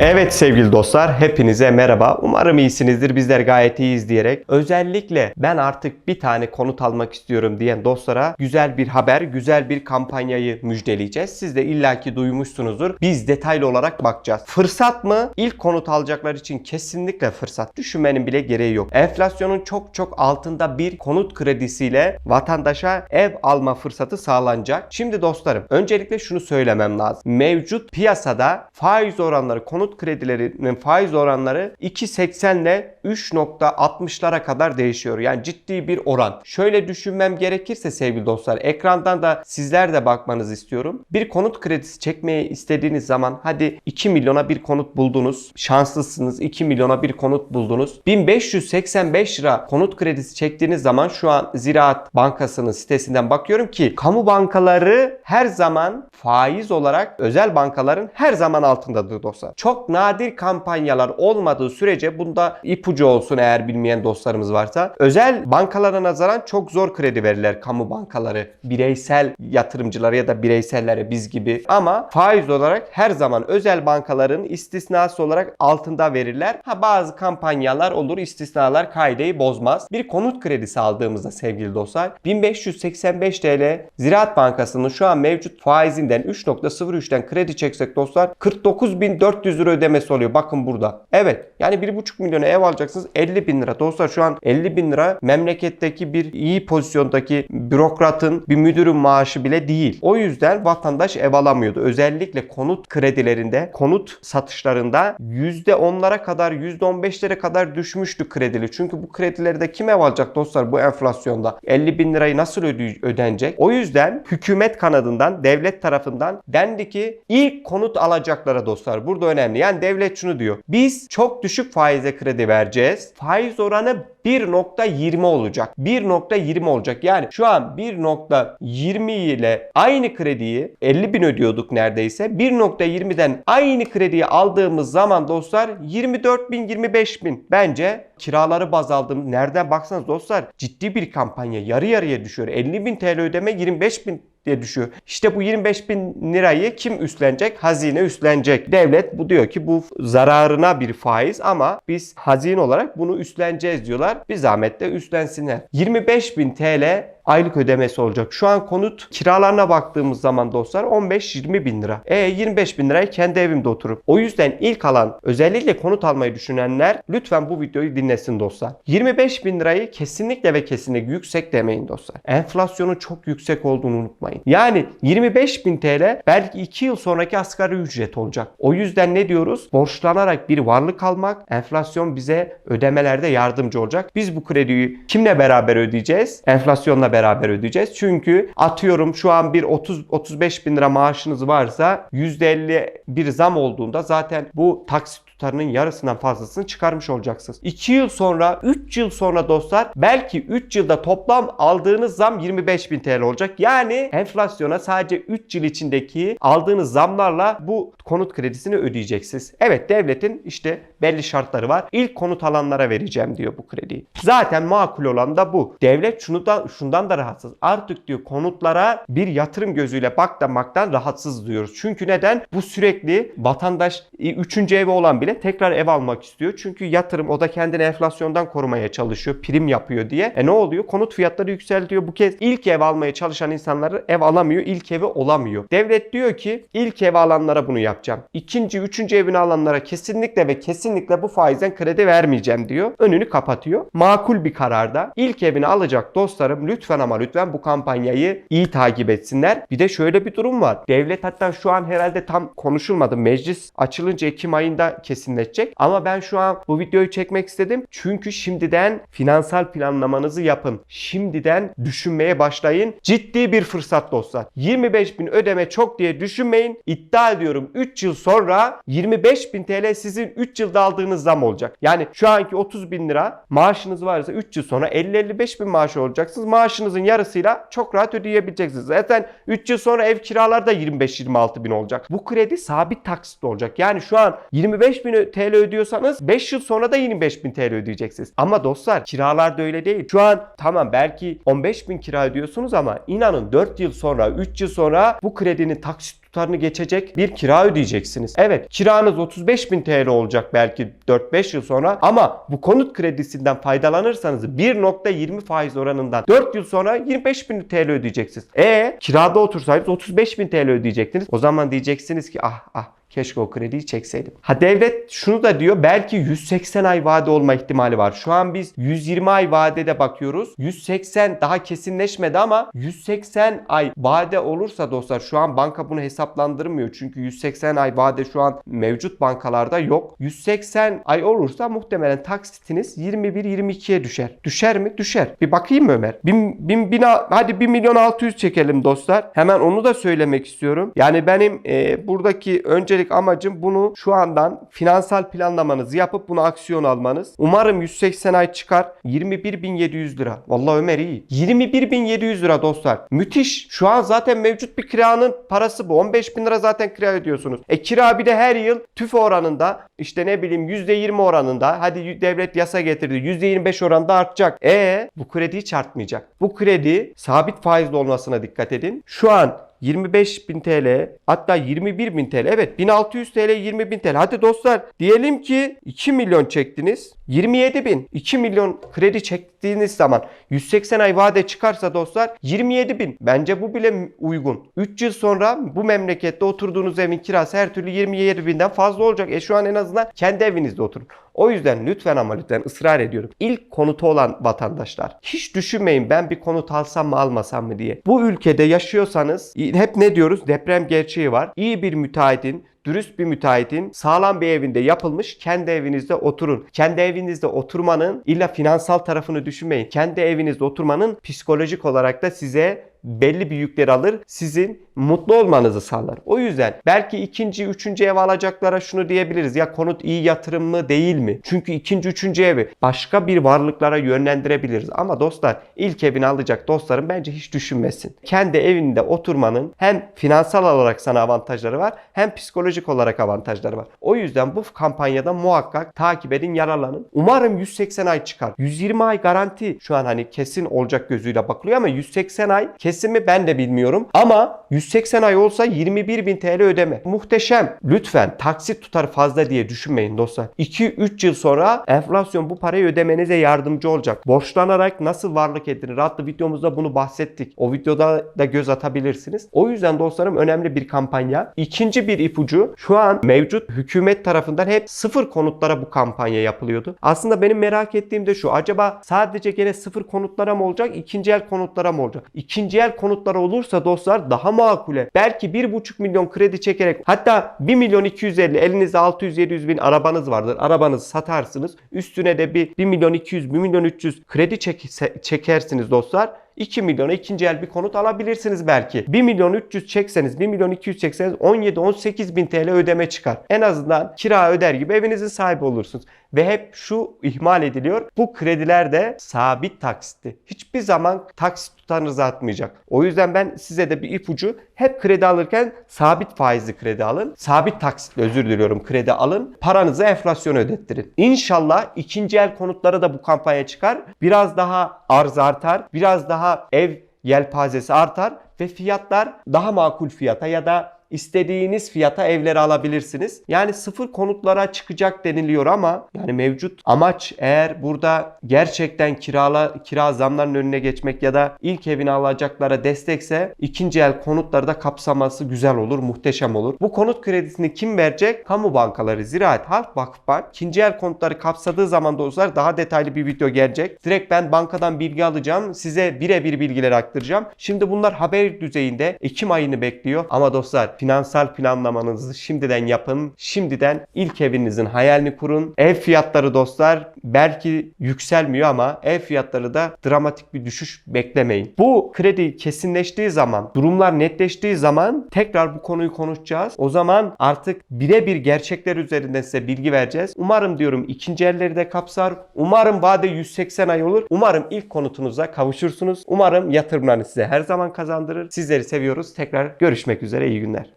Evet sevgili dostlar, hepinize merhaba. Umarım iyisinizdir. Bizler gayet iyiyiz diyerek. Özellikle ben artık bir tane konut almak istiyorum diyen dostlara güzel bir haber, güzel bir kampanyayı müjdeleyeceğiz. Siz de illaki duymuşsunuzdur. Biz detaylı olarak bakacağız. Fırsat mı? İlk konut alacaklar için kesinlikle fırsat. Düşünmenin bile gereği yok. Enflasyonun çok çok altında bir konut kredisiyle vatandaşa ev alma fırsatı sağlanacak. Şimdi dostlarım, öncelikle şunu söylemem lazım. Mevcut piyasada faiz oranları, konut kredilerinin faiz oranları 2.80 ile 3.60'lara kadar değişiyor. Yani ciddi bir oran. Şöyle düşünmem gerekirse sevgili dostlar, ekrandan da sizler de bakmanızı istiyorum. Bir konut kredisi çekmeyi istediğiniz zaman hadi 2 milyona bir konut buldunuz. Şanslısınız 2 milyona bir konut buldunuz. 1585 lira konut kredisi çektiğiniz zaman şu an Ziraat Bankası'nın sitesinden bakıyorum ki kamu bankaları her zaman faiz olarak özel bankaların her zaman altındadır dostlar. Çok nadir kampanyalar olmadığı sürece bunda ipucu olsun eğer bilmeyen dostlarımız varsa. Özel bankalara nazaran çok zor kredi verirler kamu bankaları. Bireysel yatırımcılara ya da bireysellere biz gibi. Ama faiz olarak her zaman özel bankaların istisnası olarak altında verirler. Ha bazı kampanyalar olur istisnalar kaideyi bozmaz. Bir konut kredisi aldığımızda sevgili dostlar 1585 TL Ziraat Bankası'nın şu an mevcut faizinden 3.03'ten kredi çeksek dostlar 49.400 lira ödemesi oluyor. Bakın burada. Evet yani 1.5 milyona ev alacaksınız 50 bin lira. Dostlar şu an 50 bin lira memleketteki bir iyi pozisyondaki bürokratın bir müdürün maaşı bile değil. O yüzden vatandaş ev alamıyordu. Özellikle konut kredilerinde, konut satışlarında %10'lara kadar, %15'lere kadar düşmüştü kredili. Çünkü bu kredileri de kim ev alacak dostlar bu enflasyonda? 50 bin lirayı nasıl öde- ödenecek? O yüzden hükümet kanadından, devlet tarafından dendi ki ilk konut alacaklara dostlar. Burada önemli. Yani devlet şunu diyor. Biz çok düşük faize kredi vereceğiz. Faiz oranı 1.20 olacak. 1.20 olacak. Yani şu an 1.20 ile aynı krediyi 50 bin ödüyorduk neredeyse. 1.20'den aynı krediyi aldığımız zaman dostlar 24 bin 25 bin. Bence kiraları baz aldığım nereden baksanız dostlar ciddi bir kampanya yarı yarıya düşüyor. 50 bin TL ödeme 25 bin diye düşüyor. İşte bu 25 bin lirayı kim üstlenecek? Hazine üstlenecek. Devlet bu diyor ki bu zararına bir faiz ama biz hazine olarak bunu üstleneceğiz diyorlar. Bir zahmet de üstlensinler. 25 bin TL aylık ödemesi olacak. Şu an konut kiralarına baktığımız zaman dostlar 15-20 bin lira. E 25 bin lirayı kendi evimde oturup. O yüzden ilk alan özellikle konut almayı düşünenler lütfen bu videoyu dinlesin dostlar. 25 bin lirayı kesinlikle ve kesinlikle yüksek demeyin dostlar. Enflasyonun çok yüksek olduğunu unutmayın. Yani 25 bin TL belki 2 yıl sonraki asgari ücret olacak. O yüzden ne diyoruz? Borçlanarak bir varlık almak enflasyon bize ödemelerde yardımcı olacak. Biz bu krediyi kimle beraber ödeyeceğiz? Enflasyonla beraber ödeyeceğiz. Çünkü atıyorum şu an bir 30-35 bin lira maaşınız varsa %50 bir zam olduğunda zaten bu taksit tutarının yarısından fazlasını çıkarmış olacaksınız. 2 yıl sonra, 3 yıl sonra dostlar belki 3 yılda toplam aldığınız zam 25 bin TL olacak. Yani enflasyona sadece 3 yıl içindeki aldığınız zamlarla bu konut kredisini ödeyeceksiniz. Evet devletin işte belli şartları var. İlk konut alanlara vereceğim diyor bu krediyi. Zaten makul olan da bu. Devlet şunu da şundan da rahatsız. Artık diyor konutlara bir yatırım gözüyle bakmaktan rahatsız diyoruz. Çünkü neden? Bu sürekli vatandaş 3. evi olan bile tekrar ev almak istiyor. Çünkü yatırım o da kendini enflasyondan korumaya çalışıyor. Prim yapıyor diye. E ne oluyor? Konut fiyatları yükseltiyor. Bu kez ilk ev almaya çalışan insanlar ev alamıyor. ilk evi olamıyor. Devlet diyor ki ilk ev alanlara bunu yapacağım. İkinci, üçüncü evini alanlara kesinlikle ve kesinlikle bu faizden kredi vermeyeceğim diyor. Önünü kapatıyor. Makul bir kararda ilk evini alacak dostlarım lütfen ama lütfen bu kampanyayı iyi takip etsinler. Bir de şöyle bir durum var. Devlet hatta şu an herhalde tam konuşulmadı. Meclis açılınca Ekim ayında kesinleşecek. Ama ben şu an bu videoyu çekmek istedim. Çünkü şimdiden finansal planlamanızı yapın. Şimdiden düşünmeye başlayın. Ciddi bir fırsat dostlar. 25 bin ödeme çok diye düşünmeyin. İddia ediyorum 3 yıl sonra 25 bin TL sizin 3 yılda aldığınız zam olacak. Yani şu anki 30 bin lira maaşınız varsa 3 yıl sonra 50-55 bin maaşı olacaksınız. Maaşınızın yarısıyla çok rahat ödeyebileceksiniz. Zaten 3 yıl sonra ev kiraları da 25-26 bin olacak. Bu kredi sabit taksit olacak. Yani şu an 25 bin TL ödüyorsanız 5 yıl sonra da 25 bin TL ödeyeceksiniz. Ama dostlar kiralar da öyle değil. Şu an tamam belki 15 bin kira ödüyorsunuz ama inanın 4 yıl sonra 3 yıl sonra bu kredinin taksit tutarını geçecek bir kira ödeyeceksiniz. Evet kiranız 35 bin TL olacak belki 4-5 yıl sonra ama bu konut kredisinden faydalanırsanız 1.20 faiz oranından 4 yıl sonra 25 bin TL ödeyeceksiniz. E kirada otursaydınız 35 bin TL ödeyecektiniz. O zaman diyeceksiniz ki ah ah Keşke o krediyi çekseydim. Ha devlet şunu da diyor belki 180 ay vade olma ihtimali var. Şu an biz 120 ay vadede bakıyoruz. 180 daha kesinleşmedi ama 180 ay vade olursa dostlar şu an banka bunu hesaplandırmıyor. Çünkü 180 ay vade şu an mevcut bankalarda yok. 180 ay olursa muhtemelen taksitiniz 21-22'ye düşer. Düşer mi? Düşer. Bir bakayım mı Ömer? Bin, bin, bin, hadi 1 milyon 600 çekelim dostlar. Hemen onu da söylemek istiyorum. Yani benim e, buradaki öncelik amacım bunu şu andan finansal planlamanızı yapıp bunu aksiyon almanız. Umarım 180 ay çıkar. 21.700 lira. Vallahi Ömer iyi. 21.700 lira dostlar. Müthiş. Şu an zaten mevcut bir kiranın parası bu. 15 bin lira zaten kira ödüyorsunuz. E kira bir de her yıl tüfe oranında işte ne bileyim %20 oranında hadi devlet yasa getirdi %25 oranında artacak. E bu kredi hiç artmayacak. Bu kredi sabit faizli olmasına dikkat edin. Şu an 25.000 TL hatta 21.000 TL evet 1600 TL 20.000 TL hadi dostlar diyelim ki 2 milyon çektiniz 27.000 2 milyon kredi çektiğiniz zaman 180 ay vade çıkarsa dostlar 27.000 bence bu bile uygun 3 yıl sonra bu memlekette oturduğunuz evin kirası her türlü 27.000'den fazla olacak e şu an en azından kendi evinizde oturun o yüzden lütfen ama lütfen ısrar ediyorum. İlk konutu olan vatandaşlar hiç düşünmeyin ben bir konut alsam mı almasam mı diye. Bu ülkede yaşıyorsanız hep ne diyoruz? Deprem gerçeği var. İyi bir müteahhitin dürüst bir müteahhitin sağlam bir evinde yapılmış kendi evinizde oturun. Kendi evinizde oturmanın illa finansal tarafını düşünmeyin. Kendi evinizde oturmanın psikolojik olarak da size belli bir yükler alır. Sizin mutlu olmanızı sağlar. O yüzden belki ikinci, üçüncü ev alacaklara şunu diyebiliriz. Ya konut iyi yatırım mı değil mi? Çünkü ikinci, üçüncü evi başka bir varlıklara yönlendirebiliriz. Ama dostlar ilk evini alacak dostlarım bence hiç düşünmesin. Kendi evinde oturmanın hem finansal olarak sana avantajları var hem psikolojik olarak avantajları var. O yüzden bu kampanyada muhakkak takip edin, yararlanın. Umarım 180 ay çıkar. 120 ay garanti şu an hani kesin olacak gözüyle bakılıyor ama 180 ay kesimi ben de bilmiyorum. Ama 180 ay olsa 21.000 TL ödeme. Muhteşem. Lütfen taksit tutarı fazla diye düşünmeyin dostlar. 2-3 yıl sonra enflasyon bu parayı ödemenize yardımcı olacak. Borçlanarak nasıl varlık edinir adlı videomuzda bunu bahsettik. O videoda da göz atabilirsiniz. O yüzden dostlarım önemli bir kampanya. İkinci bir ipucu şu an mevcut hükümet tarafından hep sıfır konutlara bu kampanya yapılıyordu. Aslında benim merak ettiğim de şu. Acaba sadece gene sıfır konutlara mı olacak? ikinci el konutlara mı olacak? İkinci el konutlara olursa dostlar daha makule. Belki 1,5 milyon kredi çekerek hatta 1 milyon 250 elinizde 600-700 bin arabanız vardır. Arabanızı satarsınız. Üstüne de bir 1 milyon 200, 1 milyon 300 kredi çek çekersiniz dostlar. 2 milyona ikinci el bir konut alabilirsiniz belki. 1 milyon 300 çekseniz 1 milyon 200 çekseniz 17-18 bin TL ödeme çıkar. En azından kira öder gibi evinizin sahibi olursunuz. Ve hep şu ihmal ediliyor. Bu krediler de sabit taksitti. Hiçbir zaman taksit tutarınızı atmayacak. O yüzden ben size de bir ipucu hep kredi alırken sabit faizli kredi alın. Sabit taksitle özür diliyorum kredi alın. Paranızı enflasyon ödettirin. İnşallah ikinci el konutlara da bu kampanya çıkar. Biraz daha arz artar. Biraz daha ev yelpazesi artar ve fiyatlar daha makul fiyata ya da istediğiniz fiyata evleri alabilirsiniz. Yani sıfır konutlara çıkacak deniliyor ama yani mevcut amaç eğer burada gerçekten kirala kira zamlarının önüne geçmek ya da ilk evini alacaklara destekse ikinci el konutları da kapsaması güzel olur, muhteşem olur. Bu konut kredisini kim verecek? Kamu bankaları, Ziraat, Halk Vakıfbank. İkinci el konutları kapsadığı zaman dostlar daha detaylı bir video gelecek. Direkt ben bankadan bilgi alacağım. Size birebir bilgileri aktaracağım. Şimdi bunlar haber düzeyinde Ekim ayını bekliyor. Ama dostlar finansal planlamanızı şimdiden yapın. Şimdiden ilk evinizin hayalini kurun. Ev fiyatları dostlar belki yükselmiyor ama ev fiyatları da dramatik bir düşüş beklemeyin. Bu kredi kesinleştiği zaman, durumlar netleştiği zaman tekrar bu konuyu konuşacağız. O zaman artık birebir gerçekler üzerinden size bilgi vereceğiz. Umarım diyorum ikinci elleri de kapsar. Umarım vade 180 ay olur. Umarım ilk konutunuza kavuşursunuz. Umarım yatırımlarını size her zaman kazandırır. Sizleri seviyoruz. Tekrar görüşmek üzere. İyi günler.